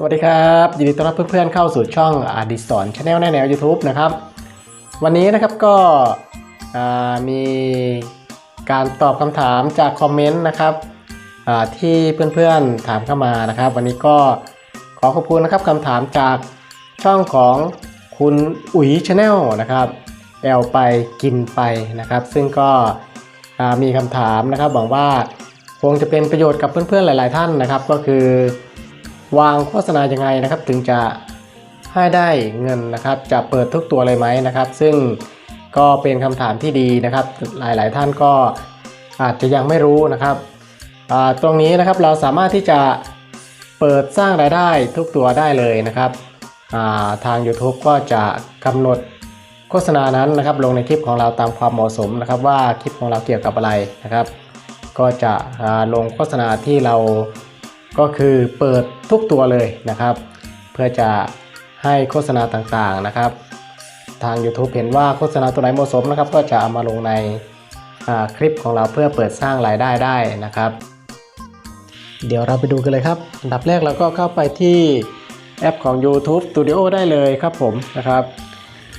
สวัสดีครับยินดีต้อนรับเพื่อนๆเข้าสู่ช่องอดิสอนชาแนลในแนว YouTube นะครับ วันนี้นะครับก็มีการตอบคำถามจากคอมเมนต์นะครับที่เพื่อนๆถามเข้ามานะครับ วันนี้ก็ขอขอบคุณนะครับคำถามจากช่องของคุณอุ๋ยชาแนลนะครับแอลไปกินไปนะครับ ซึ่งก็มีคำถามนะครับหวังว่าคงจะเป็นประโยชน์กับเพื่อนๆหลาย ๆ ท่านนะครับ ก็คือ วางโฆษณายังไงนะครับ ถึงจะให้ได้เงินนะครับ จะเปิดทุกตัวเลยไหมนะครับ ซึ่งก็เป็นคำถามที่ดีนะครับ หลายๆ ท่านก็อาจจะยังไม่รู้นะครับตรงนี้นะครับเราสามารถที่จะเปิดสร้างรายได้ทุกตัวได้เลยนะครับาทาง YouTube ก็จะกำหนดโฆษณานั้นนะครับ ลงในคลิปของเราตามความเหมาะสมนะครับว่าคลิปของเราเกี่ยวกับอะไรนะครับ ก็จะลงโฆษณาที่เรา ก็คือเปิดทุกตัวเลยนะครับ เพื่อจะให้โฆษณาต่างๆนะครับ ทาง YouTube เห็นว่าโฆษณาตัวไหนเหมาะสมนะครับ ก็จะเอามาลงในคลิปของเราเพื่อเปิดสร้างรายได้ได้นะครับ เดี๋ยวเราไปดูกันเลยครับอันดับแรกเราก็เข้าไปที่แอปของ YouTube Studio ได้เลยครับผมนะครับ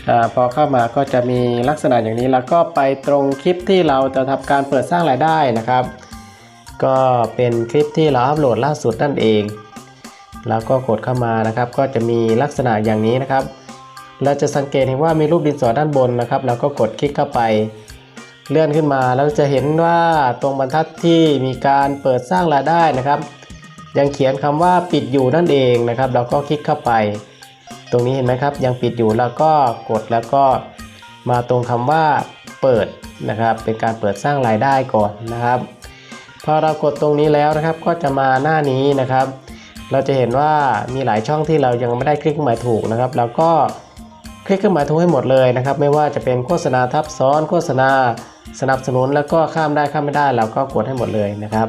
อพอเข้ามาก็จะมีลักษณะอย่างนี้แล้วก็ไปตรงคลิปที่เราจะทำการเปิดสร้างรายได้นะครับ ก็เป็นคลิปที่เราอัปโหลดล่าสุดนั่นเอง แล้วก็กดเข้ามานะครับ ก็จะมีลักษณะอย่างนี้นะครับ เราจะสังเกตเห็นว่ามีรูปดินสอด้านบนนะครับแล้วก็กดคลิกเข้าไป เลื่อนขึ้นมาแล้วจะเห็นว่าตรงบรรทัดที่มีการเปิดสร้างรายได้นะครับ ยังเขียนคำว่าปิดอยู่นั่นเองนะครับ เราก็คลิกเข้าไป ตรงนี้เห็นไหมครับ ยังปิดอยู่แล้วก็กดแล้วก็มาตรงคำว่าเปิดนะครับ เป็นการเปิดสร้างรายได้ก่อนนะครับ อเรากดตรงนี้แล้วนะครับ ก็จะมาหน้านี้นะครับ เราจะเห็นว่ามีหลายช่องที่เรายังไม่ได้คลิกเครื่องหมายถูกนะครับเราก็คลิกเครื่องหมายถูกให้หมดเลยนะครับ ไม่ว่าจะเป็นโฆษณาทับซ้อนโฆษณาสนับสนุนแล้วก็ข้ามได้ข้ามไม่ได้เราก็กดให้หมดเลยนะครับ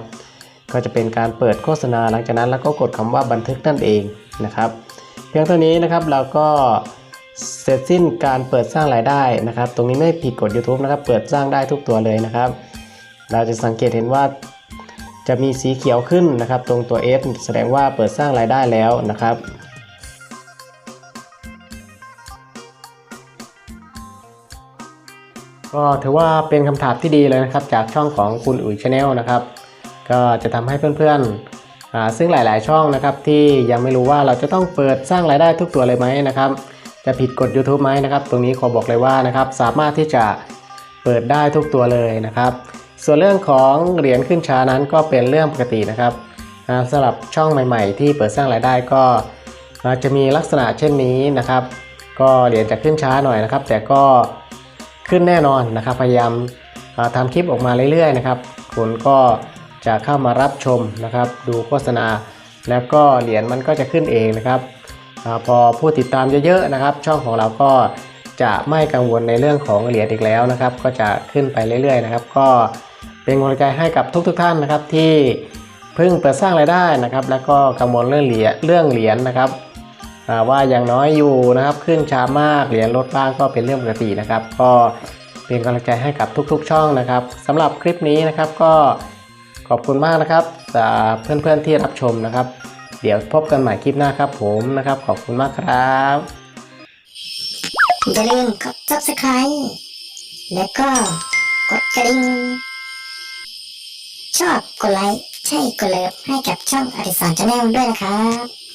ก็จะเป็นการเปิดโฆษณาหลังจากนั้นแล้วก็กดคำว่าบันทึกนั่นเองนะครับ เพียงเท่านี้นะครับเราก็เสร็จสิ้นการเปิดสร้างรายได้นะครับ ตรงนี้ไม่ผิดกฎ YouTube นะครับ เปิดสร้างได้ทุกตัวเลยนะครับ เราจะสังเกตเห็นว่า จะมีสีเขียวขึ้นนะครับ ตรงตัว S แสดงว่าเปิดสร้างรายได้แล้วนะครับ ก็ถือว่าเป็นคำถามที่ดีเลยนะครับ จากช่องของคุณอุ๋ยชาแนลนะครับ ก็จะทำให้เพื่อนๆ ซึ่งหลายๆช่องนะครับ ที่ยังไม่รู้ว่าเราจะต้องเปิดสร้างรายได้ทุกตัวเลยไหมนะครับ จะผิดกฎ YouTube ไหมนะครับ ตรงนี้ขอบอกเลยว่านะครับ สามารถที่จะเปิดได้ทุกตัวเลยนะครับ ส่วนเรื่องของเหรียญขึ้นช้านั้นก็เป็นเรื่องปกตินะครับสำหรับช่องใหม่ๆ ที่เปิดสร้างรายได้ก็จะมีลักษณะเช่นนี้นะครับ ก็เหรียญจะขึ้นช้าหน่อยนะครับ แต่ก็ขึ้นแน่นอนนะครับ พยายามอ่าทำคลิปออกมาเรื่อยๆนะครับคุณก็จะเข้ามารับชมนะครับ ดูโฆษณา แล้วก็เหรียญมันก็จะขึ้นเองนะครับอพอผู้ติดตามเยอะๆนะครับ ช่องของเราก็จะไม่กังวลในเรื่องของเหรียญอีกแล้วนะครับ ก็จะขึ้นไปเรื่อยๆนะครับ ก็ เป็นกำลังใจให้กับทุกๆท่านนะครับที่เพิ่งเปิดสร้างรายได้นะครับ แล้วก็กังวลเรื่องเหรียญเรื่องเหรียญนะครับว่าอย่างน้อยอยู่นะครับขึ้นช้ามากเหรียญลดบ้างก็เป็นเรื่องปกตินะครับ ก็เป็นกำลังใจให้กับทุกๆ ช่องนะครับสำหรับคลิปนี้นะครับก็ขอบคุณมากนะครับสำหรับเพื่อนๆที่รับชมนะครับ เดี๋ยวพบกันใหม่คลิปหน้าครับผมนะครับ ขอบคุณมากครับอย่าลืมกด subscribe แล้วก็กดกระดิ่ง ชอบกดไลค์ใช่กดเลิฟให้กับช่องอดิสรชาแนลด้วยนะครับ